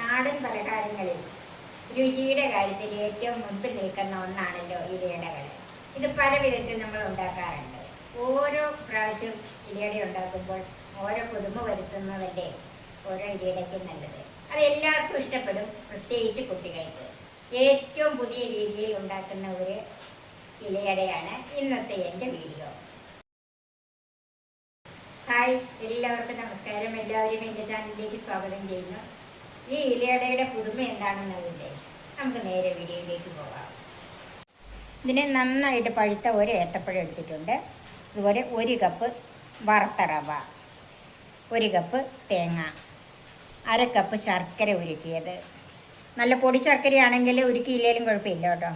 നാടൻ പലഹാരങ്ങളിൽ രുചിയുടെ കാര്യത്തിൽ ഏറ്റവും മുൻപിൽ നിൽക്കുന്ന ഒന്നാണല്ലോ ഇലയടകൾ ഇത് പല വിധത്തിൽ നമ്മൾ ഉണ്ടാക്കാറുണ്ട്. ഓരോ പ്രാവശ്യം ഇലയട ഉണ്ടാക്കുമ്പോൾ ഓരോ പുതുമ വരുത്തുന്നതല്ലേ ഓരോ ഇലയടയ്ക്കും നല്ലത്. അത് എല്ലാവർക്കും ഇഷ്ടപ്പെടും പ്രത്യേകിച്ച് കുട്ടികൾക്ക്. ഏറ്റവും പുതിയ രീതിയിൽ ഉണ്ടാക്കുന്ന ഒരു ഇലയടയാണ് ഇന്നത്തെ എന്റെ വീഡിയോ. ഹായ് എല്ലാവർക്കും നമസ്കാരം. എല്ലാവരും എന്റെ ചാനലിലേക്ക് സ്വാഗതം ചെയ്യുന്നു. ഈ ഇലയടയുടെ പുതുമ എന്താണെന്നതിന്റെ നമുക്ക് നേരെ വീഡിയോയിലേക്ക് പോകാം. ഇതിനെ നന്നായിട്ട് പഴുത്ത ഒരു ഏത്തപ്പഴം എടുത്തിട്ടുണ്ട്. അതുപോലെ ഒരു കപ്പ് വറുത്ത റവ ഒരു കപ്പ് തേങ്ങ അര കപ്പ് ശർക്കര ഉരുക്കിയത് നല്ല പൊടി ശർക്കരയാണെങ്കിൽ ഉരുക്കിയില്ലേലും കുഴപ്പമില്ല കേട്ടോ.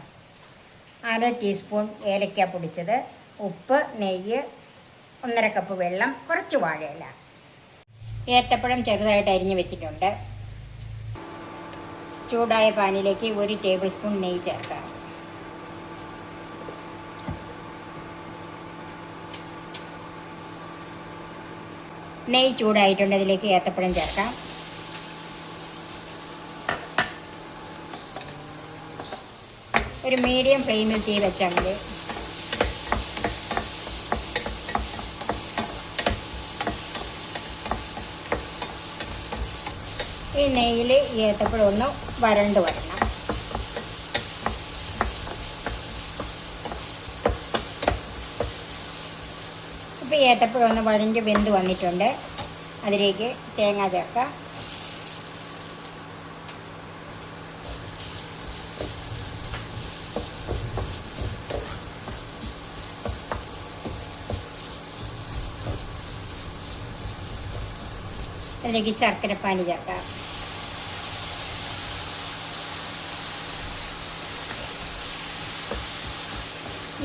അര ടീസ്പൂൺ ഏലക്ക പൊടിച്ചത് ഉപ്പ് നെയ്യ് ഒന്നര കപ്പ് വെള്ളം കുറച്ച് വാഴയില. ഏത്തപ്പഴം ചെറുതായിട്ട് അരിഞ്ഞ് വെച്ചിട്ടുണ്ട്. ചൂടായ പാനിലേക്ക് ഒരു ടേബിൾ സ്പൂൺ നെയ്യ് ചേർക്കാം നെയ്യ് ചൂടായിട്ടുണ്ട് അതിലേക്ക് ഏത്തപ്പഴം ചേർക്കാം. ഒരു മീഡിയം ഫ്ലെയിമിൽ തീ വെച്ചാൽ മതി. ഈ നെയ്യിൽ ഏത്തപ്പഴം ഒന്ന് വരണ്ട് വരണം. ഇപ്പോൾ ഏത്തപ്പഴം ഒന്ന് വഴഞ്ഞ് വെന്ത് വന്നിട്ടുണ്ട്. അതിലേക്ക് തേങ്ങ ചേർക്കാം. അതിലേക്ക് ശർക്കരപ്പാനി ചേർക്കാം.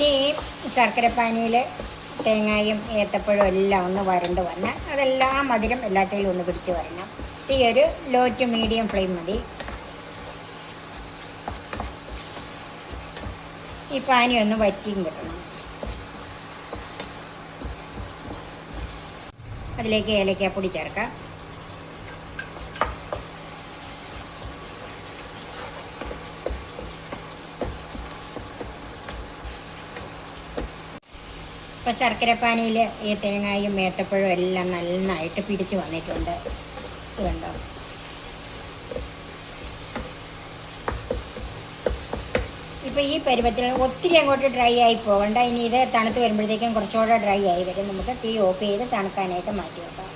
ഈ ശർക്കരപ്പാനിയിൽ തേങ്ങയും ഏത്തപ്പഴവും എല്ലാം ഒന്ന് വരണ്ട് വന്ന് അതെല്ലാം മധുരം എല്ലാത്തിലും ഒന്ന് പിടിച്ച് വരണം. ഈ ഒരു ലോ ടു മീഡിയം ഫ്ലെയിം മതി. ഈ പാനി ഒന്ന് വറ്റിയും കിട്ടണം. അതിലേക്ക് ഏലക്കാപ്പൊടി ചേർക്കാം. ഇപ്പോൾ ശർക്കരപ്പാനിയിൽ ഈ തേങ്ങായും ഏത്തപ്പഴവും എല്ലാം നന്നായിട്ട് പിടിച്ച് വന്നിട്ടുണ്ട്. ഇത് ഇപ്പോൾ ഈ പരുവത്തിൽ ഒത്തിരി അങ്ങോട്ട് ഡ്രൈ ആയി പോകണ്ട. ഇനി ഇത് തണുത്ത് വരുമ്പോഴത്തേക്കും കുറച്ചുകൂടെ ഡ്രൈ ആയി വരും. നമുക്ക് തീ ഓഫ് ചെയ്ത് തണുക്കാനായിട്ട് മാറ്റി വെക്കാം.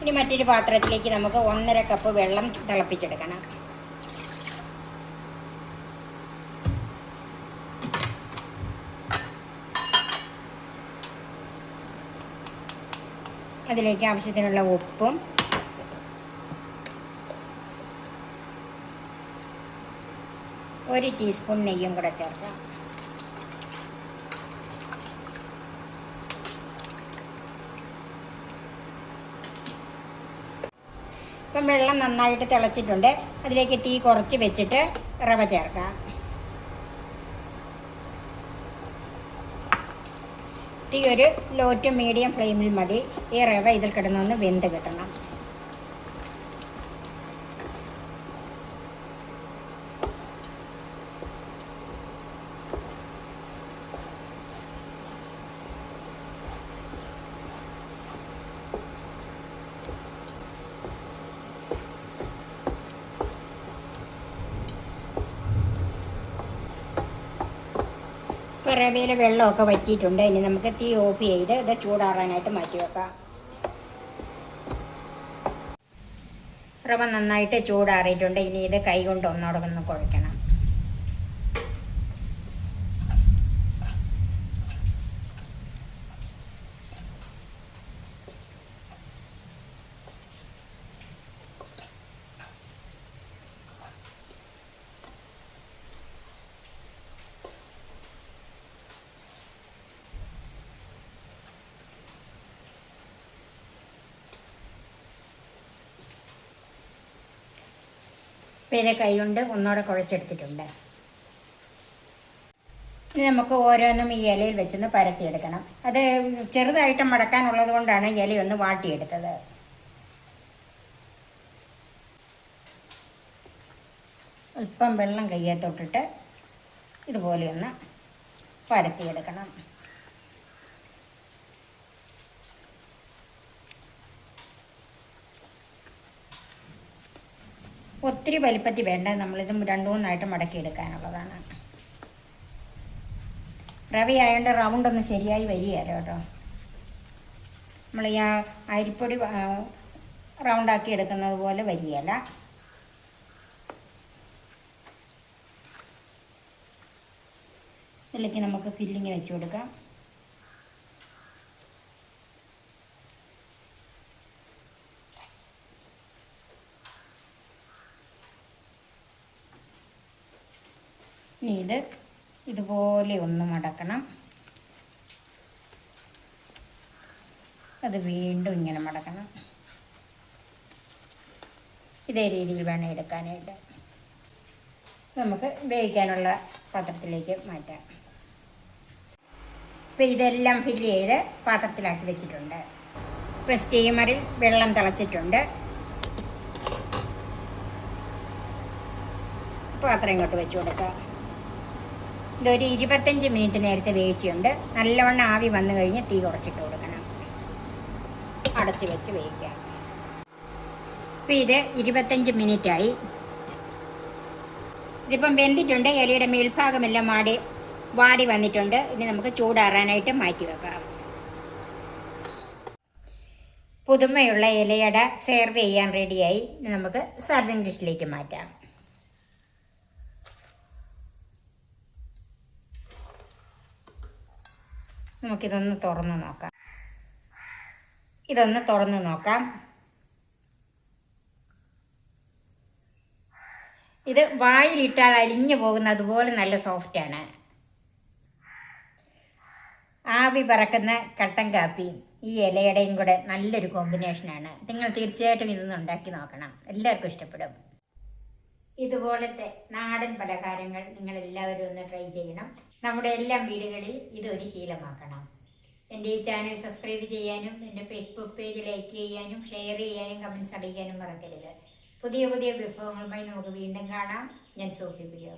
ഇനി മറ്റൊരു പാത്രത്തിലേക്ക് നമുക്ക് ഒന്നര കപ്പ് വെള്ളം തിളപ്പിച്ചെടുക്കണം. അതിലേക്ക് ആവശ്യത്തിനുള്ള ഉപ്പും. ഒരു ടീസ്പൂൺ നെയ്യും കൂടെ ചേർക്കാം. ഇപ്പം വെള്ളം നന്നായിട്ട് തിളച്ചിട്ടുണ്ട്. അതിലേക്ക് തീ കുറച്ച് വെച്ചിട്ട് റവ ചേർക്കാം. തീ ഒരു ലോ ടു മീഡിയം ഫ്ലെയിമിൽ മതി. ഈ റവ ഇതിൽ കിടന്നൊന്ന് വെന്ത് കിട്ടണം. റവയിലെ വെള്ളമൊക്കെ വറ്റിയിട്ടുണ്ട്. ഇനി നമുക്ക് തീ ഓഫ് ചെയ്ത് ഇത് ചൂടാറാനായിട്ട് മാറ്റി വെക്കാം. റവ നന്നായിട്ട് ചൂടാറിയിട്ടുണ്ട്. ഇനി ഇത് കൈ കൊണ്ട് ഒന്നോടെ ഒന്ന് ഇപ്പം ഇത് കൈകൊണ്ട് ഒന്നുകൂടെ കുഴച്ചെടുത്തിട്ടുണ്ട്. ഇനി നമുക്ക് ഓരോന്നും ഈ ഇലയിൽ വെച്ചൊന്ന് പരത്തിയെടുക്കണം. അത് ചെറുതായിട്ട് മടക്കാനുള്ളത് കൊണ്ടാണ് ഇലയൊന്ന് വാട്ടിയെടുത്തത്. അല്പം വെള്ളം കയ്യെ തൊട്ടിട്ട് ഇതുപോലെയൊന്ന് പരത്തിയെടുക്കണം. ഒത്തിരി വലിപ്പത്തിൽ വേണ്ട. നമ്മളിത് രണ്ടു മൂന്നായിട്ട് മടക്കിയെടുക്കാനുള്ളതാണ്. റവയായതുകൊണ്ട് റൗണ്ടൊന്നും ശരിയായി വരികയല്ലോ കേട്ടോ. നമ്മൾ ഈ അരിപ്പൊടി റൗണ്ടാക്കി എടുക്കുന്നത് പോലെ വരികയല്ല ഇതിലേക്ക് നമുക്ക് ഫില്ലിങ് വെച്ച് കൊടുക്കാം. ഇനി ഇത് ഇതുപോലെ ഒന്ന് മടക്കണം. അത് വീണ്ടും ഇങ്ങനെ മടക്കണം. ഇതേ രീതിയിൽ വേണം എടുക്കാനായിട്ട്. നമുക്ക് വേവിക്കാനുള്ള പാത്രത്തിലേക്ക് മാറ്റാം. ഇപ്പം ഇതെല്ലാം ഫില്ല് ചെയ്ത് പാത്രത്തിലാക്കി വെച്ചിട്ടുണ്ട്. ഇപ്പം സ്റ്റീമറിൽ വെള്ളം തിളച്ചിട്ടുണ്ട്. പാത്രം ഇങ്ങോട്ട് വെച്ച് കൊടുക്കാം. ഇതൊരു ഇരുപത്തഞ്ച് മിനിറ്റ് നേരത്തെ വേവിച്ചുണ്ട് നല്ലവണ്ണം ആവി വന്നു കഴിഞ്ഞ് തീ കുറച്ചിട്ട് കൊടുക്കണം. അടച്ചു വെച്ച് വേവിക്കാം. അപ്പോൾ ഇത് ഇരുപത്തഞ്ച് മിനിറ്റായി. ഇതിപ്പം വെന്തിട്ടുണ്ട്. ഇലയുടെ മേൽഭാഗമെല്ലാം മാടി വാടി വന്നിട്ടുണ്ട്. ഇനി നമുക്ക് ചൂടാറാനായിട്ട് മാറ്റി വെക്കാം. പുതുമയുള്ള ഇലയട സെർവ് ചെയ്യാൻ റെഡിയായി നമുക്ക് സർവിങ് ഡിഷിലേക്ക് മാറ്റാം. നമുക്കിതൊന്ന് തുറന്ന് നോക്കാം. ഇതൊന്ന് തുറന്ന് നോക്കാം. ഇത് വായിലിട്ടാൽ അലിഞ്ഞു പോകുന്ന അതുപോലെ നല്ല സോഫ്റ്റാണ് ആവി പറക്കുന്ന കട്ടൻ കാപ്പിയും ഈ ഇലയുടെയും കൂടെ നല്ലൊരു കോമ്പിനേഷനാണ് നിങ്ങൾ തീർച്ചയായിട്ടും ഇതൊന്ന് ഉണ്ടാക്കി നോക്കണം. എല്ലാവർക്കും ഇഷ്ടപ്പെടും. ഇതുപോലത്തെ നാടൻ പലഹാരങ്ങൾ നിങ്ങൾ എല്ലാവരും ഒന്ന് ട്രൈ ചെയ്യണം. നമ്മുടെ എല്ലാ വീടുകളിൽ ഇതൊരു ശീലമാക്കണം. എന്റെ ഈ ചാനൽ സബ്സ്ക്രൈബ് ചെയ്യാനും എന്റെ ഫേസ്ബുക്ക് പേജ് ലൈക്ക് ചെയ്യാനും ഷെയർ ചെയ്യാനും കമൻസ് അടിക്കാനും മറക്കരുത്. പുതിയ പുതിയ വിഭവങ്ങളുമായി നമുക്ക് വീണ്ടും കാണാം. ഞാൻ സോഫി പ്രിയ